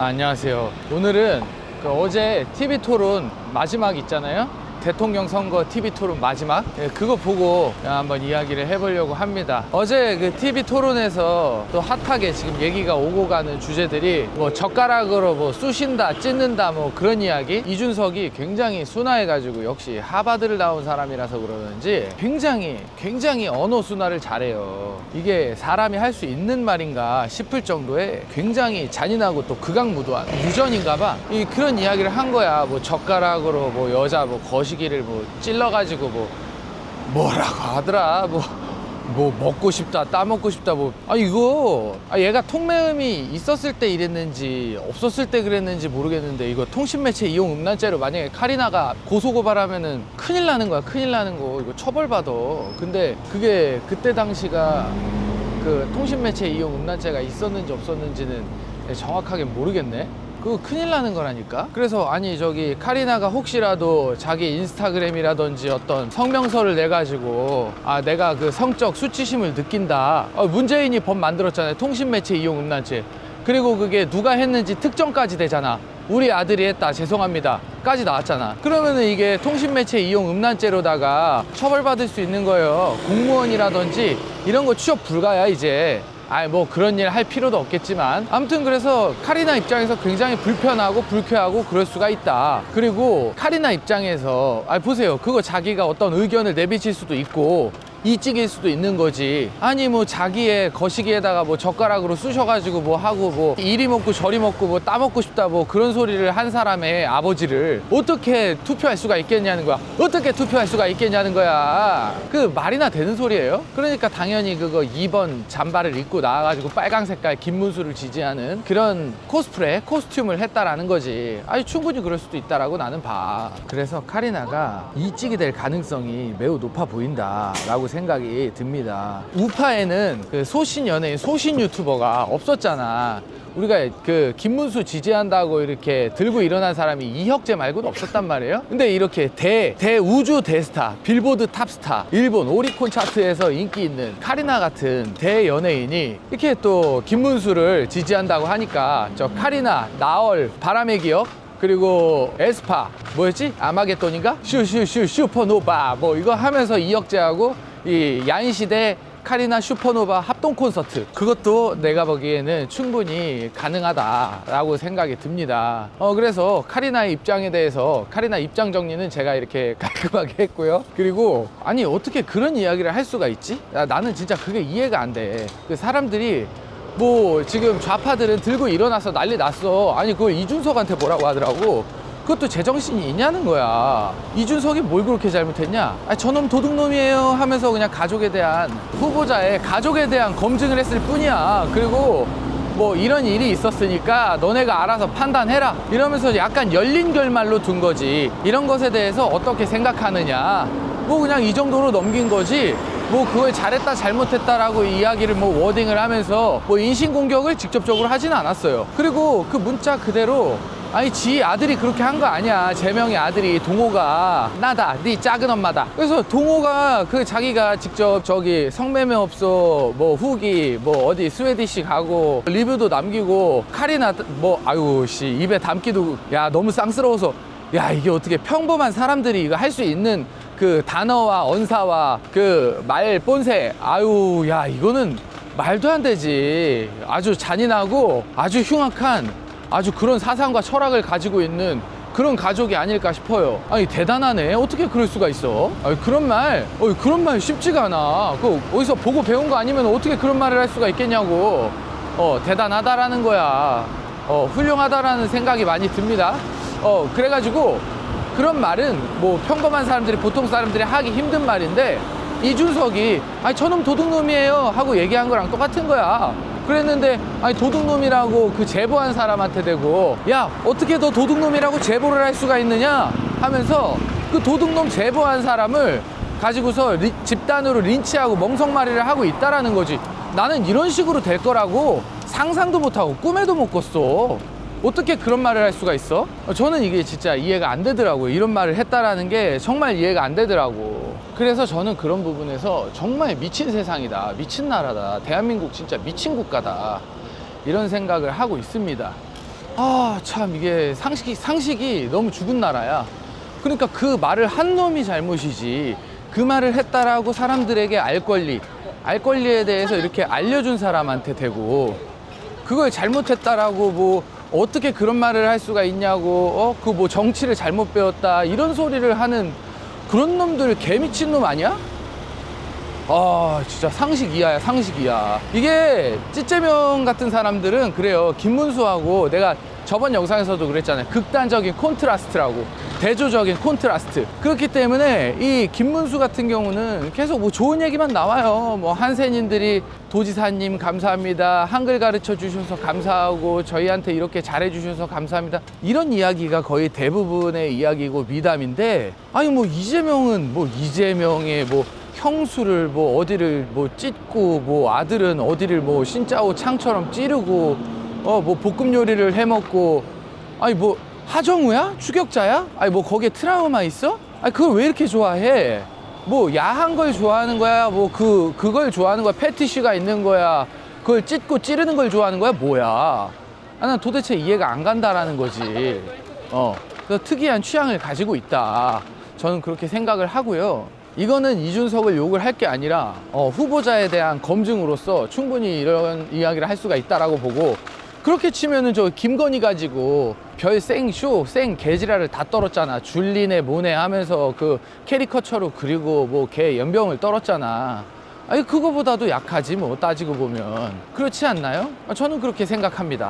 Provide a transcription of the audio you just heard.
아, 안녕하세요. 오늘은 그 어제 TV 토론 마지막 있잖아요. 대통령 선거 TV 토론 마지막 예, 그거 보고 한번 이야기를 해보려고 합니다. 어제 그 TV 토론에서 또 핫하게 지금 얘기가 오고 가는 주제들이 뭐 젓가락으로 뭐 쑤신다, 찢는다 뭐 그런 이야기. 이준석이 굉장히 순화해가지고 역시 하바드를 나온 사람이라서 그러는지 굉장히 굉장히 언어 순화를 잘해요. 이게 사람이 할 수 있는 말인가 싶을 정도의 굉장히 잔인하고 또 극악무도한 유전인가봐. 이 그런 이야기를 한 거야. 뭐 젓가락으로 뭐 여자 뭐 거시 기를 뭐 찔러가지고 뭐 뭐라고 하더라. 뭐. 뭐 먹고 싶다 따먹고 싶다 뭐 아 이거 아 얘가 통매음이 있었을 때 이랬는지 없었을 때 그랬는지 모르겠는데 이거 통신매체 이용 음란죄로 만약에 카리나가 고소고발하면은 큰일 나는 거야 큰일 나는 거 이거 처벌받아 근데 그게 그때 당시가 그 통신매체 이용 음란죄가 있었는지 없었는지는 정확하게 모르겠네. 그거 큰일 나는 거라니까. 그래서 아니 저기 카리나가 혹시라도 자기 인스타그램이라든지 어떤 성명서를 내 가지고 아 내가 그 성적 수치심을 느낀다. 어, 문재인이 법 만들었잖아요. 통신매체 이용 음란죄. 그리고 그게 누가 했는지 특정까지 되잖아. 우리 아들이 했다. 죄송합니다. 까지 나왔잖아. 그러면은 이게 통신매체 이용 음란죄로다가 처벌받을 수 있는 거예요. 공무원이라든지 이런 거 취업 불가야 이제. 아이 뭐 그런 일 할 필요도 없겠지만 아무튼 그래서 카리나 입장에서 굉장히 불편하고 불쾌하고 그럴 수가 있다. 그리고 카리나 입장에서 아 보세요. 그거 자기가 어떤 의견을 내비칠 수도 있고 이찍일 수도 있는 거지. 아니 뭐 자기의 거시기에다가 뭐 젓가락으로 쑤셔가지고 뭐 하고 뭐 이리 먹고 저리 먹고 뭐 따먹고 싶다 뭐 그런 소리를 한 사람의 아버지를 어떻게 투표할 수가 있겠냐는 거야. 어떻게 투표할 수가 있겠냐는 거야. 그 말이나 되는 소리예요? 그러니까 당연히 그거 2번 잠바를 입고 나와가지고 빨강 색깔 김문수를 지지하는 그런 코스프레 코스튬을 했다라는 거지. 아니 충분히 그럴 수도 있다라고 나는 봐. 그래서 카리나가 이찍이 될 가능성이 매우 높아 보인다라고 생각이 듭니다 우파에는 그 소신 연예인 소신 유튜버가 없었잖아 우리가 그 김문수 지지한다고 이렇게 들고 일어난 사람이 이혁재 말고는 없었단 말이에요. 근데 이렇게 대 대우주 대스타, 빌보드 탑스타, 일본 오리콘 차트에서 인기 있는 카리나 같은 대연예인이 이렇게 또 김문수를 지지한다고 하니까 저 카리나, 나얼, 바람의 기억 그리고 에스파 뭐였지? 아마겟돈인가? 슈슈슈 슈퍼노바 뭐 이거 하면서 이혁재하고 이 야인시대 카리나 슈퍼노바 합동 콘서트. 그것도 내가 보기에는 충분히 가능하다라고 생각이 듭니다. 어 그래서 카리나의 입장에 대해서 카리나 입장 정리는 제가 이렇게 깔끔하게 했고요. 그리고 아니 어떻게 그런 이야기를 할 수가 있지? 야, 나는 진짜 그게 이해가 안돼 그 사람들이 뭐 지금 좌파들은 들고 일어나서 난리 났어. 아니 그걸 이준석한테 뭐라고 하더라고 그것도 제정신이 있냐는 거야. 이준석이 뭘 그렇게 잘못했냐? 아, 저놈 도둑놈이에요 하면서 그냥 가족에 대한 후보자의 가족에 대한 검증을 했을 뿐이야. 그리고 뭐 이런 일이 있었으니까 너네가 알아서 판단해라. 이러면서 약간 열린 결말로 둔 거지. 이런 것에 대해서 어떻게 생각하느냐. 뭐 그냥 이 정도로 넘긴 거지. 뭐 그걸 잘했다 잘못했다라고 이야기를 뭐 워딩을 하면서 뭐 인신공격을 직접적으로 하진 않았어요. 그리고 그 문자 그대로 아니 지 아들이 그렇게 한 거 아니야. 제명의 아들이 동호가. 나다 네 작은 엄마다. 그래서 동호가 그 자기가 직접 저기 성매매업소 뭐 후기 뭐 어디 스웨디시 가고 리뷰도 남기고 칼이나 뭐 아유 씨 입에 담기도 야 너무 쌍스러워서. 야 이게 어떻게 평범한 사람들이 이거 할 수 있는 그 단어와 언사와 그 말 본새 아유 야 이거는 말도 안 되지. 아주 잔인하고 아주 흉악한 아주 그런 사상과 철학을 가지고 있는 그런 가족이 아닐까 싶어요. 아니 대단하네. 어떻게 그럴 수가 있어? 아니, 그런 말, 어, 그런 말 쉽지가 않아. 그 어디서 보고 배운 거 아니면 어떻게 그런 말을 할 수가 있겠냐고. 어 대단하다라는 거야. 어 훌륭하다라는 생각이 많이 듭니다. 어 그래가지고 그런 말은 뭐 평범한 사람들이 보통 사람들이 하기 힘든 말인데 이준석이 아니 저놈 도둑놈이에요 하고 얘기한 거랑 똑같은 거야. 그랬는데 아니 도둑놈이라고 그 제보한 사람한테 대고 야 어떻게 너 도둑놈이라고 제보를 할 수가 있느냐 하면서 그 도둑놈 제보한 사람을 가지고서 리- 집단으로 린치하고 멍석말이를 하고 있다라는 거지 나는 이런 식으로 될 거라고 상상도 못하고 꿈에도 못 꿨어 어떻게 그런 말을 할 수가 있어? 어, 저는 이게 진짜 이해가 안 되더라고요. 이런 말을 했다라는 게 정말 이해가 안 되더라고. 그래서 저는 그런 부분에서 정말 미친 세상이다. 미친 나라다. 대한민국 진짜 미친 국가다. 이런 생각을 하고 있습니다. 아, 참, 이게 상식이, 상식이 너무 죽은 나라야. 그러니까 그 말을 한 놈이 잘못이지. 그 말을 했다라고 사람들에게 알 권리, 알 권리에 대해서 이렇게 알려준 사람한테 되고, 그걸 잘못했다라고 뭐, 어떻게 그런 말을 할 수가 있냐고, 어, 그 뭐 정치를 잘못 배웠다, 이런 소리를 하는 그런 놈들 개 미친 놈 아니야? 아 진짜 상식 이하야 상식 이하 이게 찌째명 같은 사람들은 그래요 김문수하고 내가 저번 영상에서도 그랬잖아요. 극단적인 콘트라스트라고. 대조적인 콘트라스트. 그렇기 때문에 이 김문수 같은 경우는 계속 뭐 좋은 얘기만 나와요. 뭐 한센인들이 도지사님 감사합니다. 한글 가르쳐 주셔서 감사하고 저희한테 이렇게 잘해 주셔서 감사합니다. 이런 이야기가 거의 대부분의 이야기고 미담인데 아니 뭐 이재명은 뭐 이재명의 뭐 형수를 뭐 어디를 뭐 찢고 뭐 아들은 어디를 뭐 신짜오 창처럼 찌르고 어 뭐 볶음 요리를 해 먹고 아니 뭐 하정우야? 추격자야? 아니 뭐 거기에 트라우마 있어? 아니 그걸 왜 이렇게 좋아해? 뭐 야한 걸 좋아하는 거야? 뭐 그 그걸 좋아하는 거야? 패티쉬가 있는 거야? 그걸 찢고 찌르는 걸 좋아하는 거야? 뭐야? 아, 난 도대체 이해가 안 간다라는 거지. 어 그래서 특이한 취향을 가지고 있다. 저는 그렇게 생각을 하고요. 이거는 이준석을 욕을 할 게 아니라 어, 후보자에 대한 검증으로서 충분히 이런 이야기를 할 수가 있다라고 보고 그렇게 치면은 저 김건희 가지고 별 생쇼 생 개지랄을 다 떨었잖아. 줄리네 뭐네 하면서 그 캐리커처로 그리고 뭐 개 연병을 떨었잖아. 아니 그거보다도 약하지 뭐 따지고 보면. 그렇지 않나요? 아, 저는 그렇게 생각합니다